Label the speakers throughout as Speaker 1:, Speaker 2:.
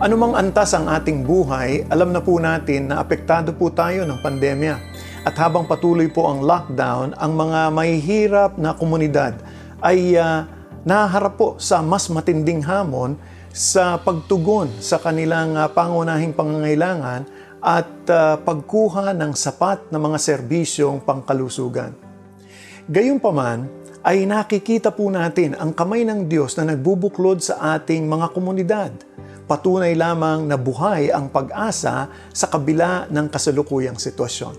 Speaker 1: Anumang antas ang ating buhay, alam na po natin na apektado po tayo ng pandemya. At habang patuloy po ang lockdown, ang mga mahihirap na komunidad ay uh, nahaharap po sa mas matinding hamon sa pagtugon sa kanilang uh, pangunahing pangangailangan at uh, pagkuha ng sapat na mga serbisyong pangkalusugan. Gayunpaman, ay nakikita po natin ang kamay ng Diyos na nagbubuklod sa ating mga komunidad – patunay lamang na buhay ang pag-asa sa kabila ng kasalukuyang sitwasyon.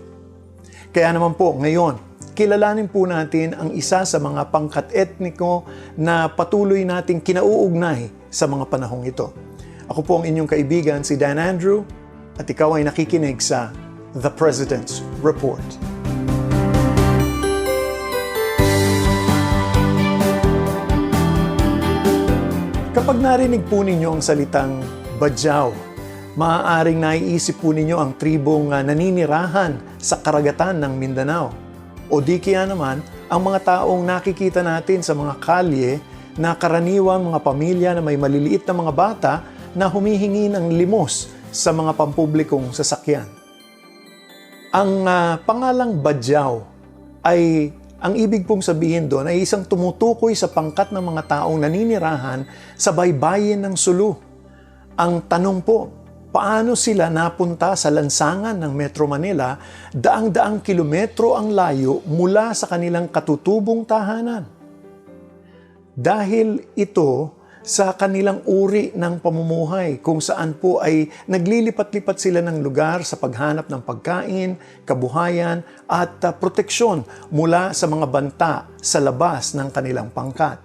Speaker 1: Kaya naman po, ngayon, kilalanin po natin ang isa sa mga pangkat etniko na patuloy nating kinauugnay sa mga panahong ito. Ako po ang inyong kaibigan, si Dan Andrew, at ikaw ay nakikinig sa The President's Report. Kapag narinig po ninyo ang salitang badyaw, maaaring naiisip po ninyo ang tribong uh, naninirahan sa karagatan ng Mindanao. O di kaya naman, ang mga taong nakikita natin sa mga kalye na karaniwang mga pamilya na may maliliit na mga bata na humihingi ng limos sa mga pampublikong sasakyan. Ang uh, pangalang badyaw ay ang ibig pong sabihin doon ay isang tumutukoy sa pangkat ng mga taong naninirahan sa baybayin ng Sulu. Ang tanong po, paano sila napunta sa lansangan ng Metro Manila daang-daang kilometro ang layo mula sa kanilang katutubong tahanan? Dahil ito sa kanilang uri ng pamumuhay kung saan po ay naglilipat-lipat sila ng lugar sa paghanap ng pagkain, kabuhayan at uh, proteksyon mula sa mga banta sa labas ng kanilang pangkat.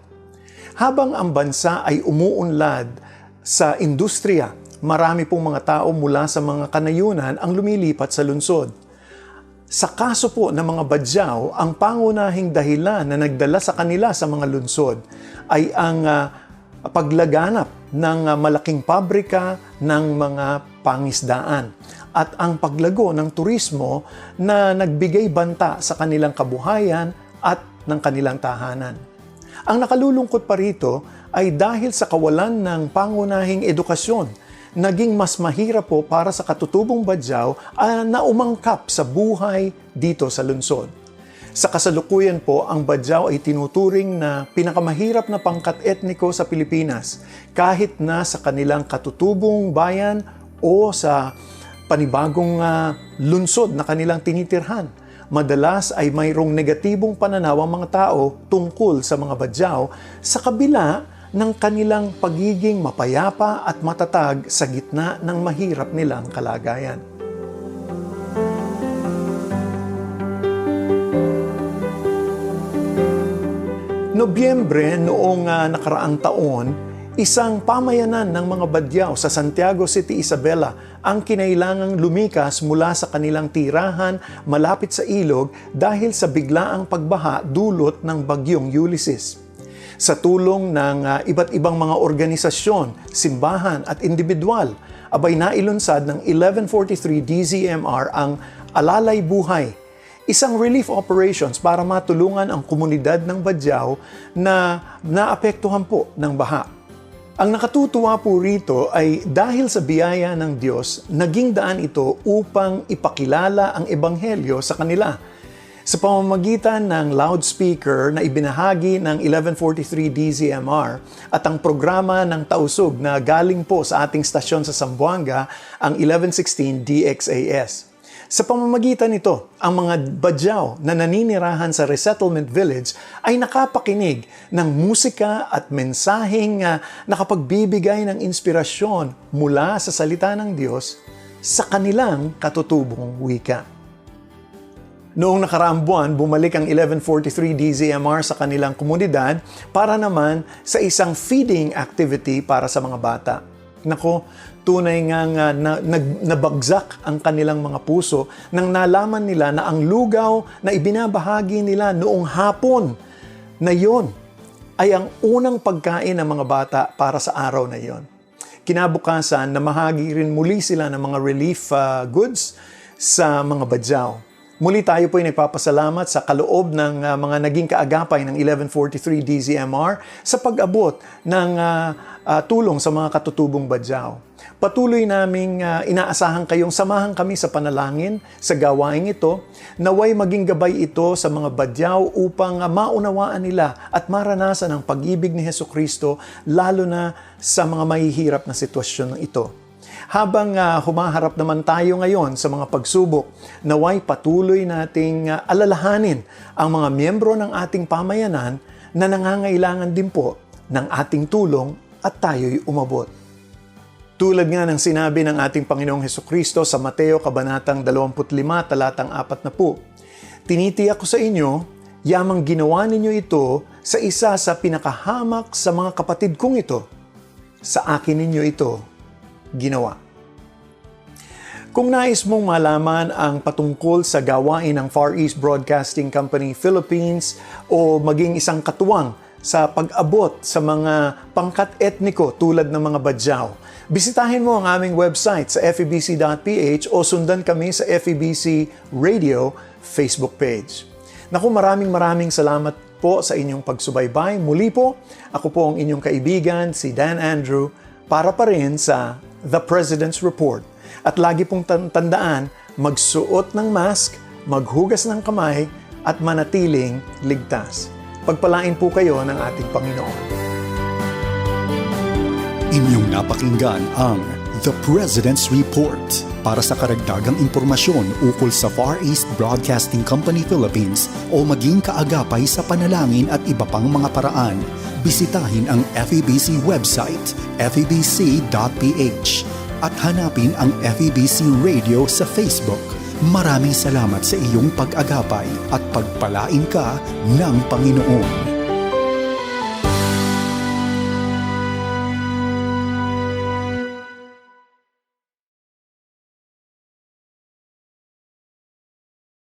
Speaker 1: Habang ang bansa ay umuunlad sa industriya, marami pong mga tao mula sa mga kanayunan ang lumilipat sa lungsod. Sa kaso po ng mga badyaw, ang pangunahing dahilan na nagdala sa kanila sa mga lungsod ay ang uh, paglaganap ng ah, malaking pabrika ng mga pangisdaan at ang paglago ng turismo na nagbigay banta sa kanilang kabuhayan at ng kanilang tahanan. Ang nakalulungkot pa rito ay dahil sa kawalan ng pangunahing edukasyon, naging mas mahirap po para sa katutubong badyaw uh, na umangkap sa buhay dito sa lungsod. Sa kasalukuyan po, ang Badyaw ay tinuturing na pinakamahirap na pangkat etniko sa Pilipinas kahit na sa kanilang katutubong bayan o sa panibagong uh, lunsod na kanilang tinitirhan. Madalas ay mayroong negatibong pananaw ang mga tao tungkol sa mga Badyaw sa kabila ng kanilang pagiging mapayapa at matatag sa gitna ng mahirap nilang kalagayan. Nobyembre noong uh, nakaraang taon, isang pamayanan ng mga badyaw sa Santiago City, Isabela ang kinailangang lumikas mula sa kanilang tirahan malapit sa ilog dahil sa biglaang pagbaha dulot ng bagyong Ulysses. Sa tulong ng uh, iba't ibang mga organisasyon, simbahan at individual, abay nailunsad ng 1143 DZMR ang Alalay Buhay isang relief operations para matulungan ang komunidad ng Badyaw na naapektuhan po ng baha. Ang nakatutuwa po rito ay dahil sa biyaya ng Diyos, naging daan ito upang ipakilala ang ebanghelyo sa kanila. Sa pamamagitan ng loudspeaker na ibinahagi ng 1143 DZMR at ang programa ng tausog na galing po sa ating stasyon sa Zamboanga, ang 1116 DXAS. Sa pamamagitan nito, ang mga badyaw na naninirahan sa resettlement village ay nakapakinig ng musika at mensaheng uh, nakapagbibigay ng inspirasyon mula sa salita ng Diyos sa kanilang katutubong wika. Noong nakaraang buwan, bumalik ang 1143 DZMR sa kanilang komunidad para naman sa isang feeding activity para sa mga bata. Nako, tunay nga nga na, nag, nabagzak ang kanilang mga puso nang nalaman nila na ang lugaw na ibinabahagi nila noong hapon na yon ay ang unang pagkain ng mga bata para sa araw na yon. Kinabukasan, namahagi rin muli sila ng mga relief uh, goods sa mga badyaw. Muli tayo po ay nagpapasalamat sa kaloob ng uh, mga naging kaagapay ng 1143 DZMR sa pag-abot ng uh, uh, tulong sa mga katutubong badyaw. Patuloy naming uh, inaasahan kayong samahan kami sa panalangin sa gawaing ito, naway maging gabay ito sa mga badyaw upang uh, maunawaan nila at maranasan ang pag-ibig ni Heso Kristo lalo na sa mga mahihirap na sitwasyon ito. Habang uh, humaharap naman tayo ngayon sa mga pagsubok, naway patuloy nating uh, alalahanin ang mga miyembro ng ating pamayanan na nangangailangan din po ng ating tulong at tayo'y umabot. Tulad nga ng sinabi ng ating Panginoong Heso Kristo sa Mateo Kabanatang 25, talatang 4 na po, Tinitiyak ko sa inyo, yamang ginawa ninyo ito sa isa sa pinakahamak sa mga kapatid kong ito. Sa akin ninyo ito ginawa. Kung nais mong malaman ang patungkol sa gawain ng Far East Broadcasting Company Philippines o maging isang katuwang sa pag-abot sa mga pangkat etniko tulad ng mga badyaw, bisitahin mo ang aming website sa febc.ph o sundan kami sa FEBC Radio Facebook page. Naku, maraming maraming salamat po sa inyong pagsubaybay. Muli po, ako po ang inyong kaibigan, si Dan Andrew, para pa rin sa The President's Report. At lagi pong tan- tandaan, magsuot ng mask, maghugas ng kamay, at manatiling ligtas. Pagpalain po kayo ng ating Panginoon.
Speaker 2: Inyong napakinggan ang The President's Report. Para sa karagdagang impormasyon ukol sa Far East Broadcasting Company Philippines o maging kaagapay sa panalangin at iba pang mga paraan, bisitahin ang FEBC website febc.ph at hanapin ang FEBC Radio sa Facebook. Maraming salamat sa iyong pag-agapay at pagpalain ka ng Panginoon.